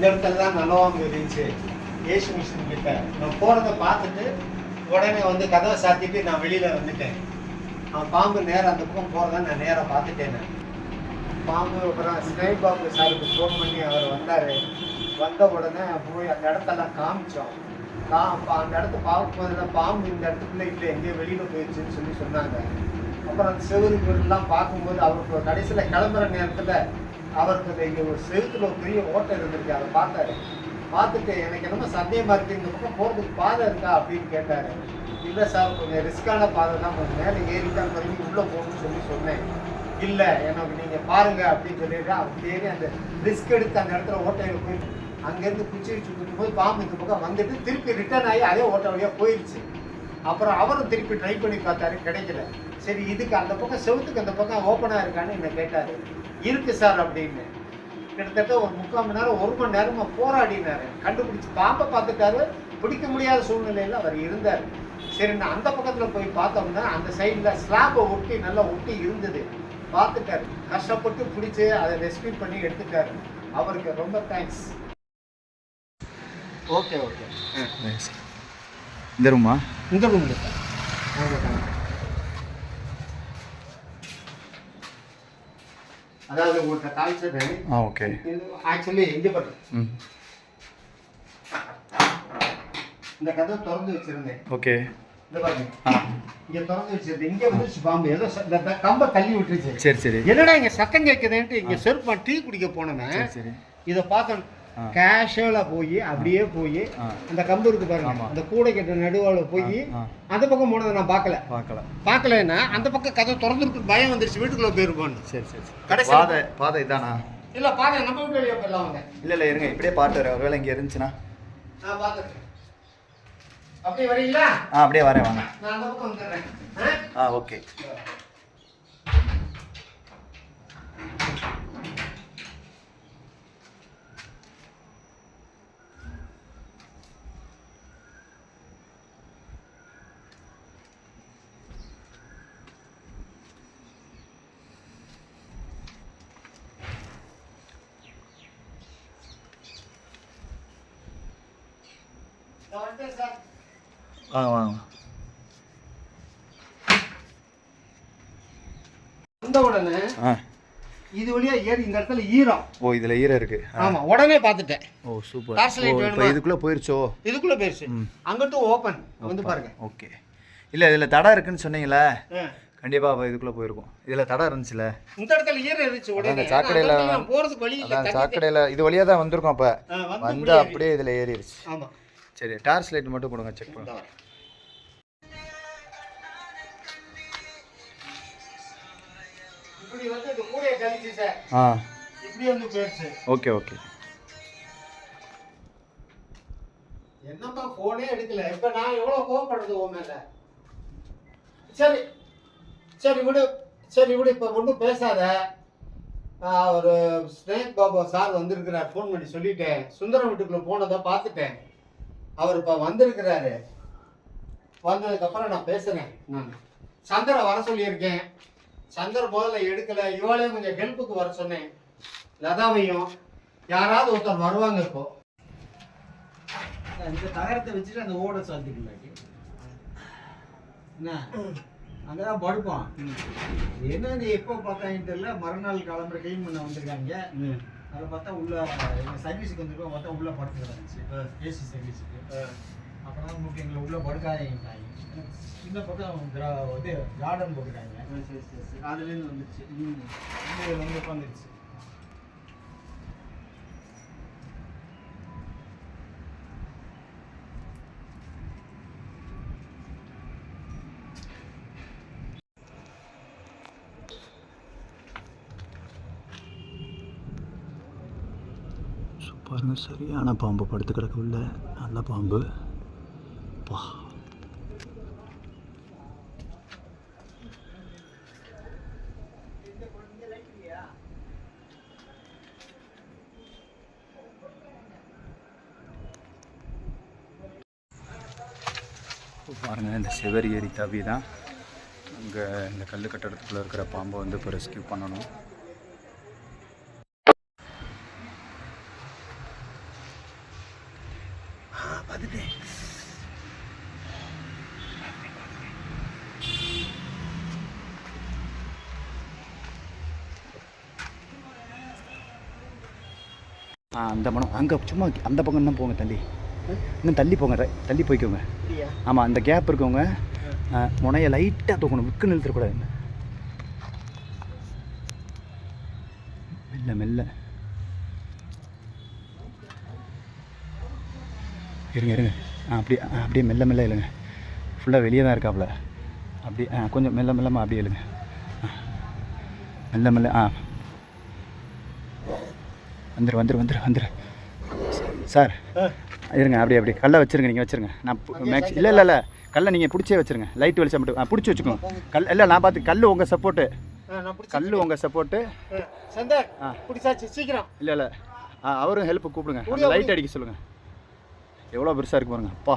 இந்த இடத்துல தான் நல்லவாங்க இருந்துச்சு. ஏசு மிஷின் கிட்ட நான் போகிறத பார்த்துட்டு உடனே வந்து கதவை சாத்திட்டு நான் வெளியில் வந்துட்டேன். அவன் பாம்பு நேராக அந்த பக்கம் போகிறத நான் நேராக பார்த்துட்டேன் பாம்பு அப்புறம் ஸ்னேக் பாம்பு சாருக்கு ஃபோன் பண்ணி அவர் வந்தார். வந்த உடனே போய் அந்த இடத்தெல்லாம் காமிச்சோம். நான் அந்த இடத்த பார்க்கும்போதெல்லாம் பாம்பு இந்த இடத்துக்குள்ளே இல்லை எங்கேயோ வெளியில் போயிடுச்சுன்னு சொல்லி சொன்னாங்க. அப்புறம் அந்த செவருக்கு எல்லாம் பார்க்கும்போது அவருக்கு கடைசியில் கிளம்புற நேரத்தில் அவருக்கு இந்த இங்கே ஒரு செவுத்துல ஒரு பெரிய ஓட்டை இருந்திருக்கு அதை பார்த்தாரு. பார்த்துட்டு எனக்கு என்னமோ சந்தேகமாக இருக்கு இந்த பக்கம் போகிறதுக்கு பாதை இருக்கா? அப்படின்னு கேட்டார். இல்லை சார் கொஞ்சம் ரிஸ்க்கான பாதை தான் கொஞ்சம் மேலே ஏறி தான் உள்ளே போகணும்னு சொல்லி சொன்னேன். இல்லை எனக்கு நீங்கள் பாருங்க அப்படின்னு சொல்லிட்டு அப்படியே அந்த ரிஸ்க் எடுத்து அந்த இடத்துல ஓட்டையில் போய் அங்கேருந்து குச்சி வச்சு குத்தும்போது பாம்பு இந்த பக்கம் வந்துட்டு திருப்பி ரிட்டர்ன் ஆகி அதே ஓட்டை வழியாக போயிடுச்சு அப்புறம் அவரும் திருப்பி ட்ரை பண்ணி பார்த்தாரு கிடைக்கல. சரி இதுக்கு அந்த பக்கம் செவத்துக்கு அந்த பக்கம் ஓப்பனாக இருக்கான்னு என்ன கேட்டார். இருக்கு சார் அப்படின்னு. கிட்டத்தட்ட ஒரு முக்கால் மணி நேரம் ஒரு மணி நேரமா போராடினாரு. கண்டுபிடிச்சு பாம்பை பார்த்துட்டாரு. பிடிக்க முடியாத சூழ்நிலையில் அவர் இருந்தார். சரி நான் அந்த பக்கத்தில் போய் பார்த்தோம்னா அந்த சைடில் ஸ்லாப்பை ஒட்டி நல்லா ஒட்டி இருந்தது. பார்த்துட்டாரு. கஷ்டப்பட்டு பிடிச்சி அதை ரெஸ்கியூ பண்ணி எடுத்துட்டாரு. அவருக்கு ரொம்ப தேங்க்ஸ் ஓகே ஓகே இந்த ரூமா இந்த ரூம் அதாவது உங்கள்கிட்ட காய்ச்சது ஆ ஓகே. ஆக்சுவலி இங்கே ம். இந்த கதவை திறந்து வச்சிருந்தேன். ஓகே. இந்த பாருங்க. இங்க திறந்து வச்சிருந்தேன். இங்க வந்துருச்சு பாம்பு ஏதோ இந்த கம்பை தள்ளி விட்டுருச்சு. சரி சரி. என்னடா இங்க சத்தம் கேட்குதுன்ட்டு இங்க செருப்பா டீ குடிக்க போனேன். சரி சரி. இதை பார்த்தேன் ஆ. கேஷுவலா போய் அப்படியே போய் அந்த கம்பு இருக்கு பாருங்க. அந்த கூடை கட்ட நடுவால போய் அந்த பக்கம் போனதை நான் பார்க்கல. பார்க்கலாம் பார்க்கலன்னா அந்த பக்கம் கதை திறந்துருக்கு பயம் வந்துருச்சு வீட்டுக்குள்ள போயிருப்பான்னு. சரி சரி கடைசி- பாதை பாதை இதானா? இல்ல பாருங்க நம்ம வீட்டு வெளியே போயிடலாம் அவங்க இல்லை இல்லை இருங்க இப்படியே பாட்டு வரேன் ஒருவேளை இங்கே இருந்துச்சுன்னா. நான் பார்த்துக்கிறேன் அப்படி வரீங்களா? ஆ அப்படியே வரேன் வாங்க. நான் அந்த பக்கம் வந்துடுறேன்? ஆ? ஓகே. வாங்க வாங்க. வந்த உடனே இது வழியா ஏறி இந்த இடத்துல ஈரம். ஓ இதில் ஈரம் இருக்கு. ஆமா உடனே பார்த்துட்டேன். ஓ சூப்பர். ஓ இப்போ வேணுமா? இதுக்குள்ளே போயிருச்சோ? இதுக்குள்ள போயிருச்சு. ம். அங்கிட்டு ஓப்பன் வந்து பாருங்க. ஓகே. இல்லை இதில் தடை இருக்குன்னு சொன்னீங்களே ஆ. கண்டிப்பாக அப்போ இதுக்குள்ளே போயிருக்கும். இதில் தடை இருந்துச்சுல? இந்த இடத்துல ஈரம் இருந்துச்சு உடனே. சாக்கடையில போறதுக்கு வழி இல்ல சாக்கடையில் இது வழியாக தான் வந்திருக்கோம் அப்போ. வந்து அப்படியே இதில் ஏறிடுச்சு ஆமா. சரி டார்ச் லைட் மட்டும் கொடுங்க செக் பண்ணுங்க. ஆ. Okay okay. என்னப்பா போனே எடுக்கல. இப்ப நான் எவ்வளவு கோவப்படுறது உன் மேல? சரி. சரி விடு. சரி விடு. இப்ப ஒன்றும் பேசாத. ஒரு ஸ்னேக் பாபா சார் வந்திருக்கிறார். ஃபோன் பண்ணி சொல்லிட்டேன். சுந்தரம் வீட்டுக்குள்ள போனதை பார்த்துட்டேன். அவர் இப்ப வந்திருக்கிறாரு. வந்ததுக்கப்புறம் நான் பேசுறேன் நான். சந்திர வர சொல்லியிருக்கேன். சந்தர் முதல்ல எடுக்கல. இவாளையும் கொஞ்சம் ஹெல்ப்புக்கு வர சொன்னேன். லதாவையும். யாராவது ஒருத்தர் வருவாங்க இப்போ. இந்த தகரத்தை வச்சுட்டு அந்த ஓட சாத்திக்கலாட்டி என்ன? அங்கதான் படுப்போம் என்ன நீ எப்போ பார்த்தாங்கன்னு தெரியல. மறுநாள் கிளம்புற க்ளீன் பண்ண வந்திருக்காங்க. அதில் பார்த்தா உள்ள எங்க சர்வீஸுக்கு வந்திருக்கோம் பார்த்தா உள்ள படுத்து கிடந்துச்சு ஏசி சர்வீஸுக்கு அப்புறம் உங்களுக்கு எங்களை உள்ள படுக்காதீங்கட்டாங்க இந்த பக்கம் இது கார்டன் போட்டுருக்காங்க. அதுலேருந்து வந்துச்சு இங்க வந்து உட்காந்துருச்சு பாருங்க சரியான பாம்பு படுத்து கிடக்கு நல்ல பாம்பு. பா. பாருங்கள் இந்த செவரி ஏரி தவி தான் அங்கே இந்த கல் கட்டடத்துக்குள்ளே இருக்கிற பாம்பை வந்து இப்போ ரெஸ்கியூ பண்ணணும். அந்த மனம். அங்கே சும்மா அந்த பக்கம் தான் போங்க தள்ளி இன்னும் தள்ளி போங்க தள்ளி போய்க்கோங்க. ஆமாம் அந்த கேப் இருக்கவங்க முனைய லைட்டாக தூக்கணும். விக்கு நிறுத்தக்கூடாது மெல்ல மெல்ல. இருங்க இருங்க. ஆ அப்படியே அப்படியே மெல்ல மெல்ல இல்லைங்க ஃபுல்லாக வெளியே தான் இருக்காப்புல. அப்படியே ஆ கொஞ்சம் மெல்ல மெல்லமாக அப்படியே இல்லைங்க மெல்ல மெல்ல ஆ. வந்துரு வந்துரு வந்துரு வந்துரு. சார் இருங்க அப்படியே அப்படியே. கல்லை வச்சிருங்க நீங்கள் வச்சிருங்க. நான் மேக்ஸ் இல்லை இல்லை இல்லை. கல்லை நீங்கள் பிடிச்சே வச்சிருங்க. லைட் வெளிச்சம் மட்டும். பிடிச்சி வச்சுக்கோங்க கல் இல்லை நான் பார்த்து கல் உங்கள் சப்போர்ட்டு கல் உங்கள் சப்போர்ட்டு ஆ. சீக்கிரம். இல்லை இல்லை. ஆ அவரும் ஹெல்ப் கூப்பிடுங்க. லைட் அடிக்க சொல்லுங்கள் எவ்வளோ பெருசாக இருக்கு பாருங்க. அப்பா.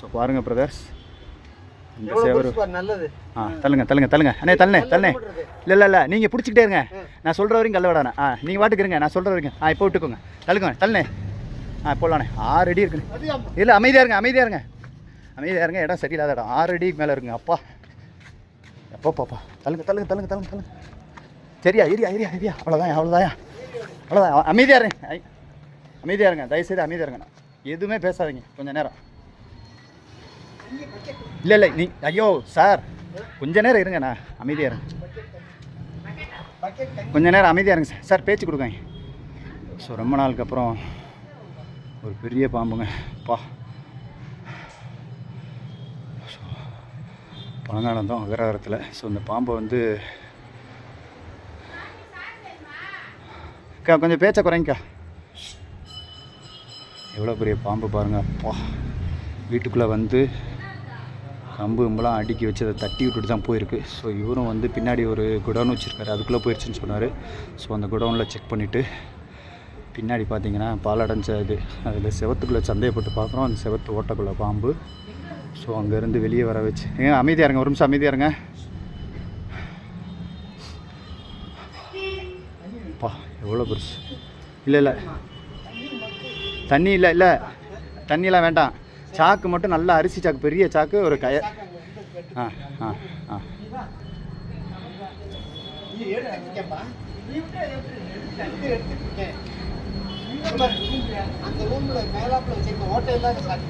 ஸோ பாருங்க பிரதர்ஸ் இந்த சேவரு. ஆ தள்ளுங்க தள்ளுங்க தள்ளுங்க. அண்ணே தள்ளுனே தள்ளுனே? இல்லை இல்லை இல்லை நீங்கள் பிடிச்சிக்கிட்டே இருங்க. நான் சொல்கிற வரைக்கும் கல்ல விடாண்ணே ஆ நீங்கள் வாட்டுக்கு இருங்க நான் சொல்கிற வரைக்கும். ஆ இப்போ விட்டுக்கோங்க. தள்ளுங்க தள்ளுனே ஆ போடலாண்ணே. ஆறு அடி இருக்குண்ணே. இல்லை அமைதியாக இருங்க அமைதியாக இருங்க. அமைதியாக இருங்க இடம் சரியில்லாத இடம். ஆறு மேலே இருக்குங்க. அப்பா. எப்போ பாப்பா தள்ளுங்க தள்ளுங்க தள்ளுங்க தள்ளுங்க தள்ளுங்க. சரியா ஏரியா ஏரியா ஏரியா அவ்வளோதான் அவ்வளோதாயா அவ்வளோதான் அமைதியாக இருங்க. அமைதியாக இருங்க தயவுசெய்து அமைதியாக இருங்க. எதுவுமே பேசாதீங்க. கொஞ்சம் நேரம். இல்லை இல்லை நீ ஐயோ சார் கொஞ்ச நேரம் இருங்கண்ணா அமைதியாக இருங்க. கொஞ்ச நேரம் அமைதியாக இருங்க சார். சார் பேச்சு கொடுக்கங்க ஸோ ரொம்ப நாளுக்கு அப்புறம் ஒரு பெரிய பாம்புங்க. பா. ஸோ பழங்காலந்தம் ஸோ இந்த பாம்பை வந்து அக்கா கொஞ்சம் பேச்சை குறைங்கக்கா. எவ்வளோ பெரிய பாம்பு பாருங்கப்பா வீட்டுக்குள்ளே வந்து கம்பு கம்புலாம் அடுக்கி வச்சு அதை தட்டி விட்டுட்டு தான் போயிருக்கு. ஸோ இவரும் வந்து பின்னாடி ஒரு குடோன் வச்சுருக்காரு. அதுக்குள்ளே போயிடுச்சுன்னு சொன்னார். ஸோ அந்த குடோனில் செக் பண்ணிவிட்டு பின்னாடி பார்த்தீங்கன்னா பாலடைஞ்ச இது. அதில் செவத்துக்குள்ளே சந்தேகப்பட்டு பார்க்குறோம். அந்த செவத்து ஓட்டக்குள்ளே பாம்பு. ஸோ அங்கேருந்து வெளியே வர வச்சு ஏங்க அமைதியாக இருங்க. ஒரு நிமிஷம் அமைதியாக இருங்க. பா எவ்வளோ பெருசு. இல்லை இல்லை. தண்ணி இல்லை இல்லை. தண்ணியெலாம் வேண்டாம். சாக்கு மட்டும் நல்ல அரிசி சாக்கு பெரிய சாக்கு ஒரு கய ஆ ஆ ஆ அந்த ரூம்ல மேலாப்புல வச்சிருக்க சாக்கு.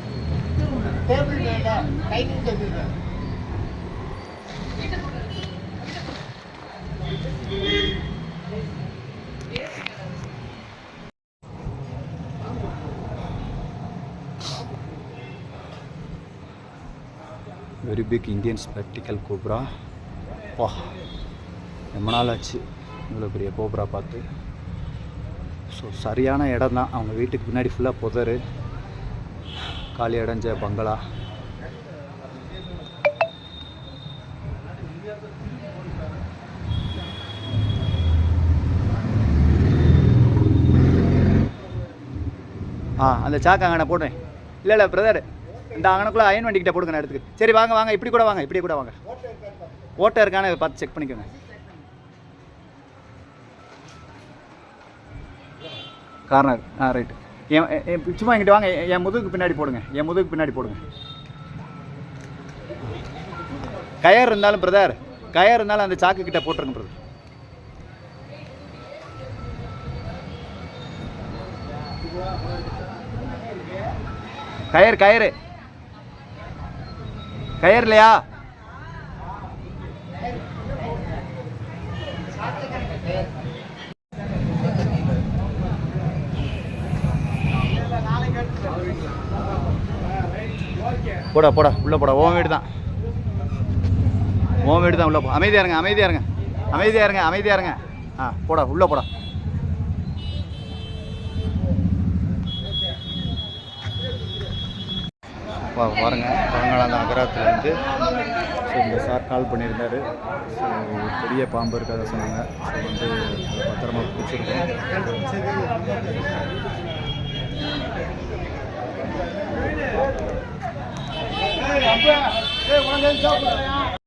டேபிள் மேல dining table very big Indian spectacle cobra வா ரொம்ப நாள் ஆச்சு இவ்வளோ பெரிய கோப்ரா பார்த்து. ஸோ சரியான இடம் தான். அவங்க வீட்டுக்கு பின்னாடி ஃபுல்லாக புதர். காலி அடைஞ்ச பங்களா. ஆ அந்த சாக்கு அங்கே போடுறேன். இல்லை இல்லை பிரதர் இந்த அங்கனக்குள்ளே அயன் வண்டிக்கிட்ட போடுங்க இடத்துக்கு எடுத்துக்கு சரி வாங்க வாங்க. இப்படி கூட வாங்க இப்படி கூட வாங்க. ஓட்டை இருக்கான்னு பார்த்து செக் பண்ணிக்கோங்க. கார்னர் ஆ ரைட்டு என் என் சும்மா எங்கிட்ட வாங்க. என் முதுகுக்கு பின்னாடி போடுங்க. என் முதுகுக்கு பின்னாடி போடுங்க. கயர் இருந்தாலும் பிரதர் கயர் இருந்தாலும் அந்த சாக்கு கிட்ட போட்டுருங்க பிரதர் கயர் கயரு இல்லையா போடா போடா உள்ள போடா. ஓம் வீடு தான். ஓம் வீடு தான் உள்ள போ. அமைதியா இருங்க அமைதியாக இருங்க. அமைதியாக இருங்க அமைதியாக இருங்க. ஆ போடா உள்ள போடா. பா பாருங்க பழங்காலம் நகரத்துலேருந்து ஸோ இந்த சார் கால் பண்ணியிருந்தாரு. ஸோ பெரிய பாம்பு இருக்கிறத சொன்னாங்க. ஸோ வந்து பத்திரமா பிடிச்சிருக்கோம். சாப்பிட்றேன்